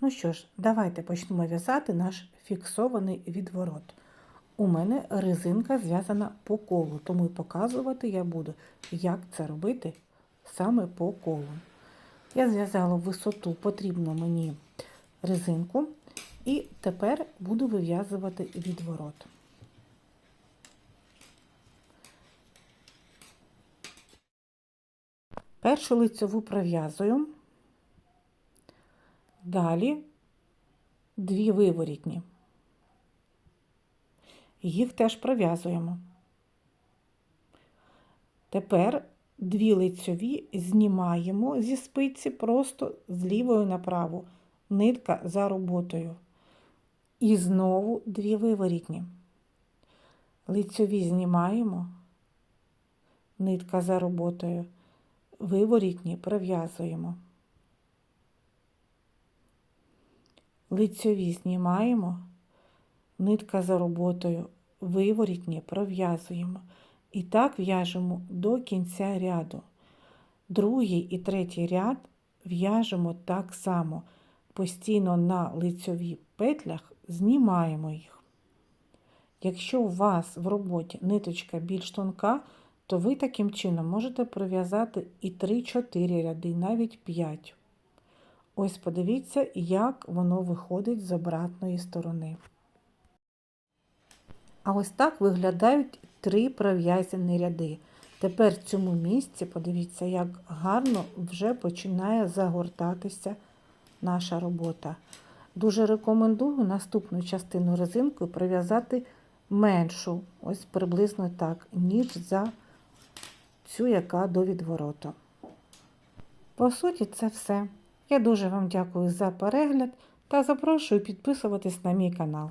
Ну що ж, давайте почнемо в'язати наш фіксований відворот. У мене резинка зв'язана по колу, тому і показувати я буду, як це робити саме по колу. Я зв'язала висоту потрібну мені резинку, і тепер буду вив'язувати відворот. Першу лицьову пров'язую, далі дві виворітні. Їх теж пров'язуємо. Тепер дві лицьові знімаємо зі спиці просто з лівою направо, нитка за роботою. І знову дві виворітні. Лицьові знімаємо, нитка за роботою, виворітні пров'язуємо. Лицьові знімаємо, нитка за роботою, виворітні пров'язуємо. І так в'яжемо до кінця ряду. Другий і третій ряд в'яжемо так само. Постійно на лицьові петлях знімаємо їх. Якщо у вас в роботі ниточка більш тонка, то ви таким чином можете пров'язати і 3-4 ряди, навіть 5. Ось подивіться, як воно виходить з обратної сторони. А ось так виглядають три пров'язані ряди. Тепер в цьому місці, подивіться, як гарно вже починає загортатися наша робота. Дуже рекомендую наступну частину резинкою пров'язати меншу, ось приблизно так, ніж за цю, яка до відвороту. По суті, це все. Я дуже вам дякую за перегляд та запрошую підписуватись на мій канал.